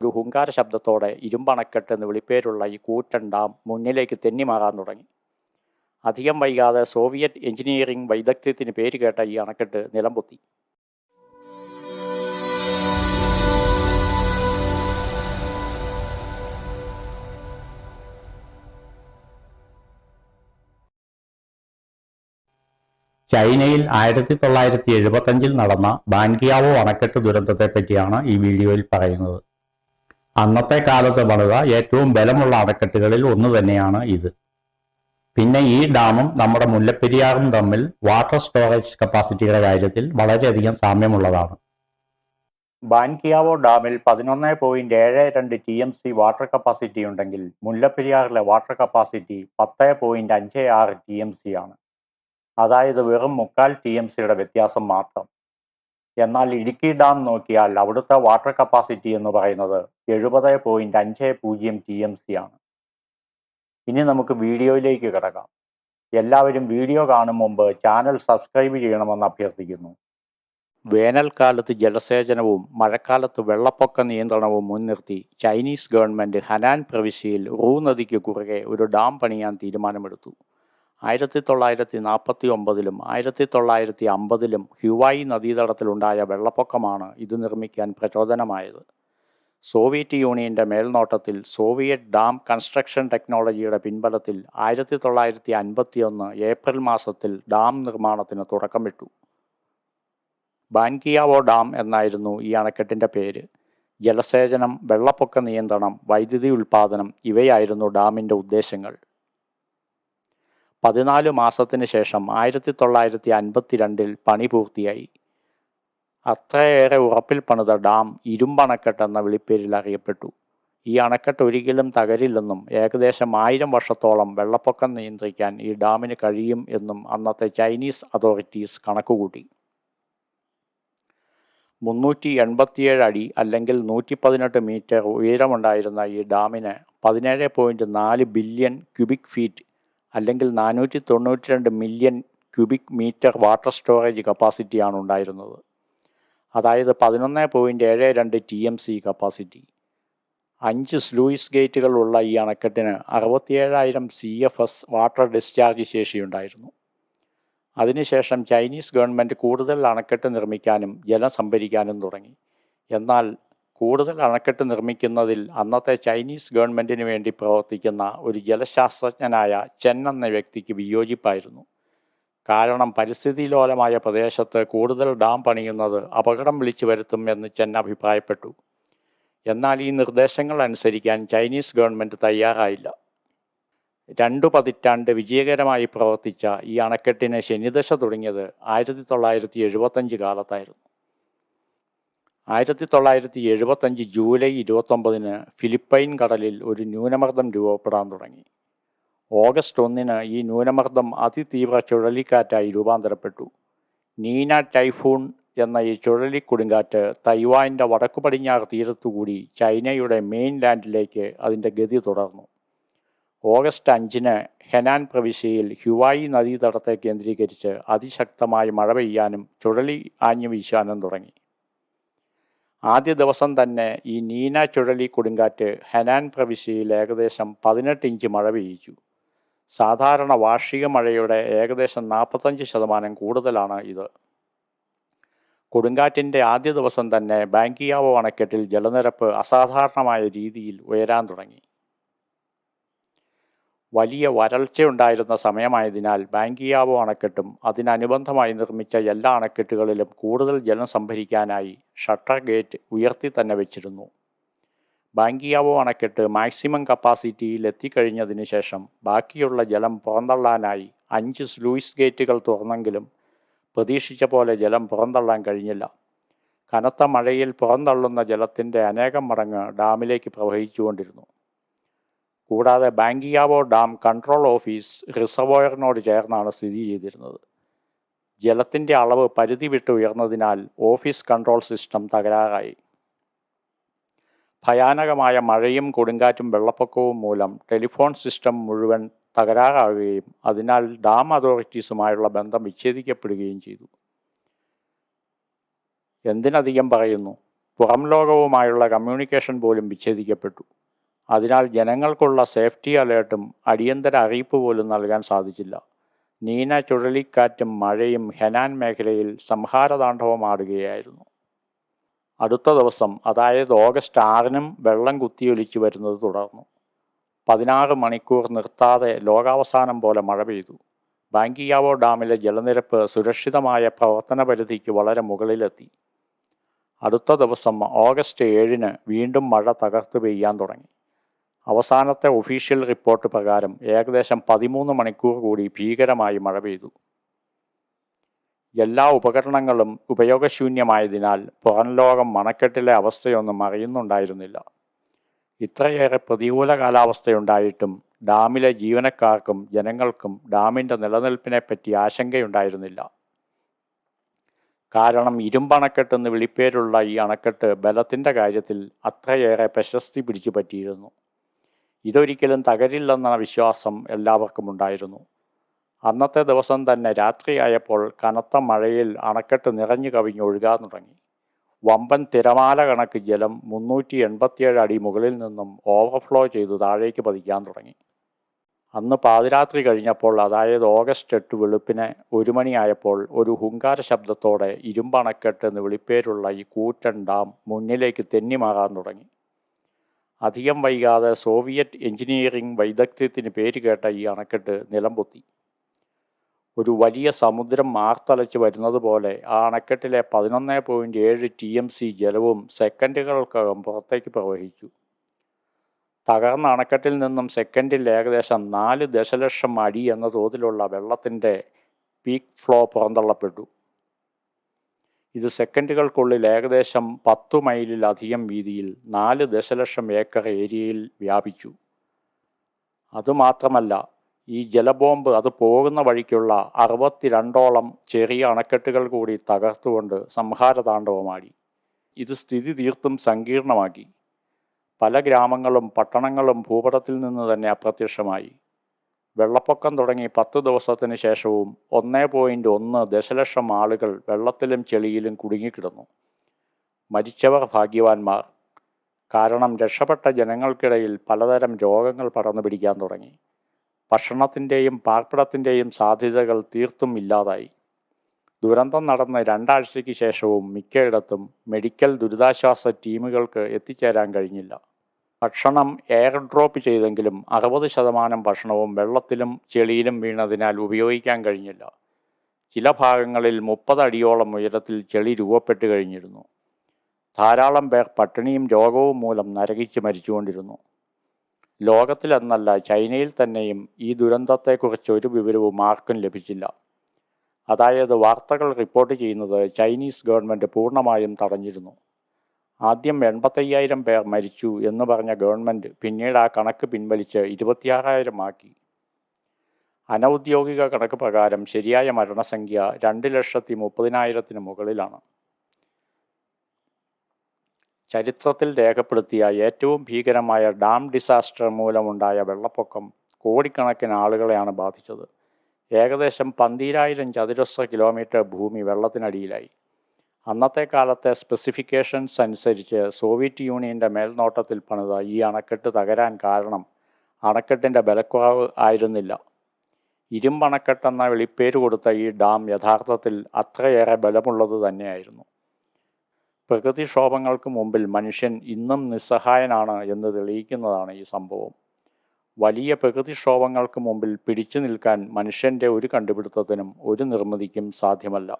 ഒരു ഹുങ്കാര ശബ്ദത്തോടെ ഇരുമ്പണക്കെട്ട് എന്ന് വിളിപ്പേരുള്ള ഈ കൂറ്റൻ മുന്നിലേക്ക് തെന്നിമാറാൻ തുടങ്ങി. അധികം വൈകാതെ സോവിയറ്റ് എഞ്ചിനീയറിംഗ് വൈദഗ്ധ്യത്തിന് പേര് കേട്ട ഈ അണക്കെട്ട് നിലംപൊത്തി. ചൈനയിൽ ആയിരത്തി തൊള്ളായിരത്തി എഴുപത്തഞ്ചിൽ നടന്ന ബാൻകിയാവോ അണക്കെട്ട് ദുരന്തത്തെ പറ്റിയാണ് ഈ വീഡിയോയിൽ പറയുന്നത്. അന്നത്തെ കാലത്ത് പണിത ഏറ്റവും ബലമുള്ള അണക്കെട്ടുകളിൽ ഒന്ന് തന്നെയാണ് ഇത്. പിന്നെ ഈ ഡാമും നമ്മുടെ മുല്ലപ്പെരിയാറും തമ്മിൽ വാട്ടർ സ്റ്റോറേജ് കപ്പാസിറ്റിയുടെ കാര്യത്തിൽ വളരെയധികം സാമ്യമുള്ളതാണ്. ബാൻകിയാവോ ഡാമിൽ പതിനൊന്ന് പോയിന്റ് ഏഴ് രണ്ട് T M C water capacity ഉണ്ടെങ്കിൽ മുല്ലപ്പെരിയാറിലെ വാട്ടർ കപ്പാസിറ്റി പത്ത് പോയിന്റ് അഞ്ച് ആറ് ടി എം സി ആണ്. അതായത് വെറും മുക്കാൽ ടി എം സിയുടെ വ്യത്യാസം മാത്രം. എന്നാൽ ഇടുക്കി ഡാം നോക്കിയാൽ അവിടുത്തെ വാട്ടർ കപ്പാസിറ്റി എന്ന് പറയുന്നത് എഴുപത് പോയിന്റ് അഞ്ച് പൂജ്യം ടി എം സി ആണ്. ഇനി നമുക്ക് വീഡിയോയിലേക്ക് കിടക്കാം. എല്ലാവരും വീഡിയോ കാണും മുമ്പ് ചാനൽ സബ്സ്ക്രൈബ് ചെയ്യണമെന്ന് അഭ്യർത്ഥിക്കുന്നു. വേനൽക്കാലത്ത് ജലസേചനവും മഴക്കാലത്ത് വെള്ളപ്പൊക്ക നിയന്ത്രണവും മുൻനിർത്തി ചൈനീസ് ഗവൺമെന്റ് ഹനാൻ പ്രവിശ്യയിൽ റൂ നദിക്ക് കുറുകെ ഒരു ഡാം പണിയാൻ തീരുമാനമെടുത്തു. ആയിരത്തി തൊള്ളായിരത്തി നാൽപ്പത്തി ഒമ്പതിലും ആയിരത്തി തൊള്ളായിരത്തി അമ്പതിലും ഹ്യുവായി നദീതടത്തിലുണ്ടായ വെള്ളപ്പൊക്കമാണ് ഇത് നിർമ്മിക്കാൻ പ്രചോദനമായത്. സോവിയറ്റ് യൂണിയന്റെ മേൽനോട്ടത്തിൽ സോവിയറ്റ് ഡാം കൺസ്ട്രക്ഷൻ ടെക്നോളജിയുടെ പിൻബലത്തിൽ ആയിരത്തി തൊള്ളായിരത്തി അൻപത്തിയൊന്ന് ഏപ്രിൽ മാസത്തിൽ ഡാം നിർമ്മാണത്തിന് തുടക്കമിട്ടു. ബാൻകിയാവോ ഡാം എന്നായിരുന്നു ഈ അണക്കെട്ടിന്റെ പേര്. ജലസേചനം വെള്ളപ്പൊക്ക നിയന്ത്രണം വൈദ്യുതി ഉൽപ്പാദനം ഇവയായിരുന്നു ഡാമിന്റെ ഉദ്ദേശങ്ങൾ. പതിനാല് മാസത്തിന് ശേഷം ആയിരത്തി തൊള്ളായിരത്തി അൻപത്തി രണ്ടിൽ പണി പൂർത്തിയായി. അത്രയേറെ ഉറപ്പിൽ പണിത ഡാം ഇരുമ്പണക്കെട്ട് എന്ന വിളിപ്പേരിൽ അറിയപ്പെട്ടു. ഈ അണക്കെട്ട് ഒരിക്കലും തകരില്ലെന്നും ഏകദേശം ആയിരം വർഷത്തോളം വെള്ളപ്പൊക്കം നിയന്ത്രിക്കാൻ ഈ ഡാമിന് കഴിയും എന്നും അന്നത്തെ ചൈനീസ് അതോറിറ്റീസ് കണക്കുകൂട്ടി. മുന്നൂറ്റി എൺപത്തിയേഴ് അടി അല്ലെങ്കിൽ നൂറ്റി പതിനെട്ട് മീറ്റർ ഉയരമുണ്ടായിരുന്ന ഈ ഡാമിന് പതിനേഴ് പോയിന്റ് നാല് ബില്യൺ ക്യൂബിക് ഫീറ്റ് അല്ലെങ്കിൽ നാനൂറ്റി തൊണ്ണൂറ്റി രണ്ട് million cubic metre water storage കപ്പാസിറ്റിയാണ് ഉണ്ടായിരുന്നത്. അതായത് പതിനൊന്ന് പോയിന്റ് ഏഴ് രണ്ട് ടി എം സി കപ്പാസിറ്റി. അഞ്ച് സ്ലൂയിസ് ഗേറ്റുകളുള്ള ഈ അണക്കെട്ടിന് അറുപത്തിയേഴായിരം C F S water discharge ശേഷിയുണ്ടായിരുന്നു അതിനുശേഷം ചൈനീസ് ഗവൺമെന്റ് കൂടുതൽ അണക്കെട്ട് നിർമ്മിക്കാനും ജലം സംഭരിക്കാനും തുടങ്ങി. എന്നാൽ കൂടുതൽ അണക്കെട്ട് നിർമ്മിക്കുന്നതിൽ അന്നത്തെ ചൈനീസ് ഗവൺമെന്റിന് വേണ്ടി പ്രവർത്തിക്കുന്ന ഒരു ജലശാസ്ത്രജ്ഞനായ ചെൻ എന്ന വ്യക്തിക്ക് വിയോജിപ്പായിരുന്നു. കാരണം പരിസ്ഥിതി ലോലമായ പ്രദേശത്ത് കൂടുതൽ ഡാം പണിയുന്നത് അപകടം വിളിച്ചു വരുത്തും എന്ന് ചെൻ അഭിപ്രായപ്പെട്ടു. എന്നാൽ ഈ നിർദ്ദേശങ്ങൾ അനുസരിക്കാൻ ചൈനീസ് ഗവൺമെന്റ് തയ്യാറായില്ല. രണ്ടു പതിറ്റാണ്ട് വിജയകരമായി പ്രവർത്തിച്ച ഈ അണക്കെട്ടിന് ശനിദശ തുടങ്ങിയത് ആയിരത്തി തൊള്ളായിരത്തി എഴുപത്തഞ്ച് കാലത്തായിരുന്നു. ആയിരത്തി തൊള്ളായിരത്തി എഴുപത്തഞ്ച് ജൂലൈ ഇരുപത്തൊമ്പതിന് ഫിലിപ്പൈൻ കടലിൽ ഒരു ന്യൂനമർദ്ദം രൂപപ്പെടാൻ തുടങ്ങി. ഓഗസ്റ്റ് ഒന്നിന് ഈ ന്യൂനമർദ്ദം അതിതീവ്ര ചുഴലിക്കാറ്റായി രൂപാന്തരപ്പെട്ടു. നീന ടൈഫൂൺ എന്ന ഈ ചുഴലിക്കൊടുങ്കാറ്റ് തൈവാന്റെ വടക്കു പടിഞ്ഞാറ് തീരത്തുകൂടി ചൈനയുടെ മെയിൻ ലാൻഡിലേക്ക് അതിന്റെ ഗതി തുടർന്നു. ഓഗസ്റ്റ് അഞ്ചിന് ഹെനാൻ പ്രവിശ്യയിൽ ഹ്യുവായി നദീതടത്തെ കേന്ദ്രീകരിച്ച് അതിശക്തമായ മഴ പെയ്യാനും ചുഴലി ആഞ്ഞു വീശാനും തുടങ്ങി. ആദ്യ ദിവസം തന്നെ ഈ നീന ചുഴലി കൊടുങ്കാറ്റ് ഹനാൻ പ്രവിശ്യയിൽ ഏകദേശം പതിനെട്ട് ഇഞ്ച് മഴ പെയ്യിച്ചു. സാധാരണ വാർഷിക മഴയുടെ ഏകദേശം നാൽപ്പത്തഞ്ച് ശതമാനം കൂടുതലാണ് ഇത്. കൊടുങ്കാറ്റിന്റെ ആദ്യ ദിവസം തന്നെ ബാങ്കിയാവോ അണക്കെട്ടിൽ ജലനിരപ്പ് അസാധാരണമായ രീതിയിൽ ഉയരാൻ തുടങ്ങി. വലിയ വരൾച്ചയുണ്ടായിരുന്ന സമയമായതിനാൽ ബാങ്കിയാവോ അണക്കെട്ടും അതിനനുബന്ധമായി നിർമ്മിച്ച എല്ലാ അണക്കെട്ടുകളിലും കൂടുതൽ ജലം സംഭരിക്കാനായി ഷട്ടർ ഗേറ്റ് ഉയർത്തി തന്നെ വെച്ചിരുന്നു. ബാങ്കിയാവോ അണക്കെട്ട് മാക്സിമം കപ്പാസിറ്റിയിൽ എത്തിക്കഴിഞ്ഞതിന് ശേഷം ബാക്കിയുള്ള ജലം പുറന്തള്ളാനായി അഞ്ച് സ്ലൂയിസ് ഗേറ്റുകൾ തുറന്നെങ്കിലും പ്രതീക്ഷിച്ച പോലെ ജലം പുറന്തള്ളാൻ കഴിഞ്ഞില്ല. കനത്ത മഴയിൽ പുറന്തള്ളുന്ന ജലത്തിന്റെ അനേകം മടങ്ങ് ഡാമിലേക്ക് പ്രവഹിച്ചുകൊണ്ടിരുന്നു. കൂടാതെ ബാങ്കിയാവോ ഡാം കൺട്രോൾ ഓഫീസ് റിസർവോയറിനോട് ചേർന്നാണ് സ്ഥിതി ചെയ്തിരുന്നത്. ജലത്തിന്റെ അളവ് പരിധി വിട്ട് ഉയർന്നതിനാൽ ഓഫീസ് കൺട്രോൾ സിസ്റ്റം തകരാറായി. ഭയാനകമായ മഴയും കൊടുങ്കാറ്റും വെള്ളപ്പൊക്കവും മൂലം ടെലിഫോൺ സിസ്റ്റം മുഴുവൻ തകരാറാവുകയും അതിനാൽ ഡാം അതോറിറ്റീസുമായുള്ള ബന്ധം വിച്ഛേദിക്കപ്പെടുകയും ചെയ്തു. എന്തിനധികം പറയുന്നു? പുറം ലോകവുമായുള്ള കമ്മ്യൂണിക്കേഷൻ പോലും വിച്ഛേദിക്കപ്പെട്ടു. അതിനാൽ ജനങ്ങൾക്കുള്ള സേഫ്റ്റി അലേർട്ടും അടിയന്തര അറിയിപ്പ് പോലും നൽകാൻ സാധിച്ചില്ല. നീന ചുഴലിക്കാറ്റും മഴയും ഹെനാൻ മേഖലയിൽ സംഹാരതാണ്ഡവമാടുകയായിരുന്നു അടുത്ത ദിവസം അതായത് ഓഗസ്റ്റ് ആറിനും വെള്ളം കുത്തിയൊലിച്ചു വരുന്നത് തുടർന്നു. പതിനാറ് മണിക്കൂർ നിർത്താതെ ലോകാവസാനം പോലെ മഴ പെയ്തു. ബാങ്കിയാവോ ഡാമിലെ ജലനിരപ്പ് സുരക്ഷിതമായ പ്രവർത്തന പരിധിക്ക് വളരെ മുകളിലെത്തി. അടുത്ത ദിവസം ഓഗസ്റ്റ് ഏഴിന് വീണ്ടും മഴ തകർത്ത് പെയ്യാൻ തുടങ്ങി. അവസാനത്തെ ഒഫീഷ്യൽ റിപ്പോർട്ട് പ്രകാരം ഏകദേശം പതിമൂന്ന് മണിക്കൂർ കൂടി ഭീകരമായി മഴ പെയ്തു. എല്ലാ ഉപകരണങ്ങളും ഉപയോഗശൂന്യമായതിനാൽ പുറം ലോകം മണക്കെട്ടിലെ അവസ്ഥയൊന്നും അറിയുന്നുണ്ടായിരുന്നില്ല. ഇത്രയേറെ പ്രതികൂല കാലാവസ്ഥയുണ്ടായിട്ടും ഡാമിലെ ജീവനക്കാർക്കും ജനങ്ങൾക്കും ഡാമിന്റെ നിലനിൽപ്പിനെപ്പറ്റി ആശങ്കയുണ്ടായിരുന്നില്ല. കാരണം ഇരുമ്പണക്കെട്ടെന്ന് വിളിപ്പേരുള്ള ഈ അണക്കെട്ട് ബലത്തിന്റെ കാര്യത്തിൽ അത്രയേറെ പ്രശസ്തി പിടിച്ചു പറ്റിയിരുന്നു ഇതൊരിക്കലും തകരില്ലെന്ന വിശ്വാസം എല്ലാവർക്കും ഉണ്ടായിരുന്നു. അന്നത്തെ ദിവസം തന്നെ രാത്രിയായപ്പോൾ കനത്ത മഴയിൽ അണക്കെട്ട് നിറഞ്ഞു കവിഞ്ഞൊഴുകാൻ തുടങ്ങി. വമ്പൻ തിരമാല കണക്ക് ജലം മുന്നൂറ്റി എൺപത്തിയേഴ് അടി മുകളിൽ നിന്നും ഓവർഫ്ലോ ചെയ്ത് താഴേക്ക് പതിക്കാൻ തുടങ്ങി. അന്ന് പാതിരാത്രി കഴിഞ്ഞപ്പോൾ അതായത് ഓഗസ്റ്റ് എട്ട് വെളുപ്പിന് ഒരു മണിയായപ്പോൾ ഒരു ഹുങ്കാര ശബ്ദത്തോടെ ഇരുമ്പണക്കെട്ട് എന്ന് വിളിപ്പേരുള്ള ഈ കൂറ്റൻ ഡാം മുന്നിലേക്ക് തെന്നിമാറാൻ തുടങ്ങി. അധികം വൈകാതെ സോവിയറ്റ് എഞ്ചിനീയറിംഗ് വൈദഗ്ധ്യത്തിന് പേര് കേട്ട ഈ അണക്കെട്ട് നിലംപൊത്തി. ഒരു വലിയ സമുദ്രം മാർത്തലച്ച് വരുന്നത് പോലെ ആ അണക്കെട്ടിലെ പതിനൊന്ന് പോയിന്റ് ഏഴ് ടി എം സി ജലവും സെക്കൻഡുകൾക്കകം പുറത്തേക്ക് പ്രവഹിച്ചു. തകർന്ന അണക്കെട്ടിൽ നിന്നും സെക്കൻഡിൽ ഏകദേശം നാല് ദശലക്ഷം അടി എന്ന തോതിലുള്ള വെള്ളത്തിന്റെ പീക്ക് ഫ്ലോ പുറന്തള്ളപ്പെട്ടു. ഇത് സെക്കൻഡുകൾക്കുള്ളിൽ ഏകദേശം പത്തു മൈലിലധികം വീതിയിൽ നാല് ദശലക്ഷം ഏക്കർ ഏരിയയിൽ വ്യാപിച്ചു. അതുമാത്രമല്ല ഈ ജലബോംബ് അത് പോകുന്ന വഴിക്കുള്ള അറുപത്തിരണ്ടോളം ചെറിയ അണക്കെട്ടുകൾ കൂടി തകർത്തുകൊണ്ട് സംഹാരതാണ്ഡവമാടി. ഇത് സ്ഥിതി തീർത്തും സങ്കീർണമാക്കി. പല ഗ്രാമങ്ങളും പട്ടണങ്ങളും ഭൂപടത്തിൽ നിന്ന് തന്നെ അപ്രത്യക്ഷമായി. വെള്ളപ്പൊക്കം തുടങ്ങി പത്ത് ദിവസത്തിന് ശേഷവും ഒന്നേ പോയിന്റ് ഒന്ന് ദശലക്ഷം ആളുകൾ വെള്ളത്തിലും ചെളിയിലും കുടുങ്ങിക്കിടന്നു. മരിച്ചവർ ഭാഗ്യവാന്മാർ. കാരണം രക്ഷപ്പെട്ട ജനങ്ങൾക്കിടയിൽ പലതരം രോഗങ്ങൾ പടർന്നു പിടിക്കാൻ തുടങ്ങി. ഭക്ഷണത്തിന്റെയും പാർപ്പിടത്തിന്റെയും സാധ്യതകൾ തീർത്തും ഇല്ലാതായി. ദുരന്തം നടന്ന രണ്ടാഴ്ചയ്ക്ക് ശേഷവും മിക്കയിടത്തും മെഡിക്കൽ ദുരിതാശ്വാസ ടീമുകൾക്ക് എത്തിച്ചേരാൻ കഴിഞ്ഞില്ല. ഭക്ഷണം എയർ ഡ്രോപ്പ് ചെയ്തെങ്കിലും അറുപത് ശതമാനം ഭക്ഷണവും വെള്ളത്തിലും ചെളിയിലും വീണതിനാൽ ഉപയോഗിക്കാൻ കഴിഞ്ഞില്ല. ചില ഭാഗങ്ങളിൽ മുപ്പതടിയോളം ഉയരത്തിൽ ചെളി രൂപപ്പെട്ട് കഴിഞ്ഞിരുന്നു. ധാരാളം പേർ പട്ടിണിയും രോഗവും മൂലം നരകിച്ച് മരിച്ചുകൊണ്ടിരുന്നു. ലോകത്തിലെന്നല്ല ചൈനയിൽ തന്നെയും ഈ ദുരന്തത്തെക്കുറിച്ച് ഒരു വിവരവും ആർക്കും ലഭിച്ചില്ല. അതായത് വാർത്തകൾ റിപ്പോർട്ട് ചെയ്യുന്നത് ചൈനീസ് ഗവൺമെന്റ് പൂർണമായും തടഞ്ഞിരുന്നു. ആദ്യം എൺപത്തയ്യായിരം പേർ മരിച്ചു എന്ന് പറഞ്ഞ ഗവൺമെന്റ് പിന്നീട് ആ കണക്ക് പിൻവലിച്ച് ഇരുപത്തിയാറായിരം ആക്കി. അനൗദ്യോഗിക കണക്ക് പ്രകാരം ശരിയായ മരണസംഖ്യ രണ്ട് ലക്ഷത്തി മുപ്പതിനായിരത്തിന് മുകളിലാണ്. ചരിത്രത്തിൽ രേഖപ്പെടുത്തിയ ഏറ്റവും ഭീകരമായ ഡാം ഡിസാസ്റ്റർ മൂലമുണ്ടായ വെള്ളപ്പൊക്കം കോടിക്കണക്കിന് ആളുകളെയാണ് ബാധിച്ചത്. ഏകദേശം പന്തീരായിരം ചതുരശ്ര കിലോമീറ്റർ ഭൂമി വെള്ളത്തിനടിയിലായി. അന്നത്തെ കാലത്തെ സ്പെസിഫിക്കേഷൻസ് അനുസരിച്ച് സോവിയറ്റ് യൂണിയന്റെ മേൽനോട്ടത്തിൽ പണിത ഈ അണക്കെട്ട് തകരാൻ കാരണം അണക്കെട്ടിന്റെ ബലക്കുറവ് ആയിരുന്നില്ല. ഇരുമ്പണക്കെട്ടെന്ന വിളിപ്പേര് കൊടുത്ത ഈ ഡാം യഥാർത്ഥത്തിൽ അത്രയേറെ ബലമുള്ളത് തന്നെയായിരുന്നു. പ്രകൃതിക്ഷോഭങ്ങൾക്ക് മുമ്പിൽ മനുഷ്യൻ ഇന്നും നിസ്സഹായനാണ് എന്ന് തെളിയിക്കുന്നതാണ് ഈ സംഭവം. വലിയ പ്രകൃതിക്ഷോഭങ്ങൾക്ക് മുമ്പിൽ പിടിച്ചു നിൽക്കാൻ മനുഷ്യന്റെ ഒരു കണ്ടുപിടുത്തത്തിനും ഒരു നിർമ്മിതിക്കും സാധ്യമല്ല.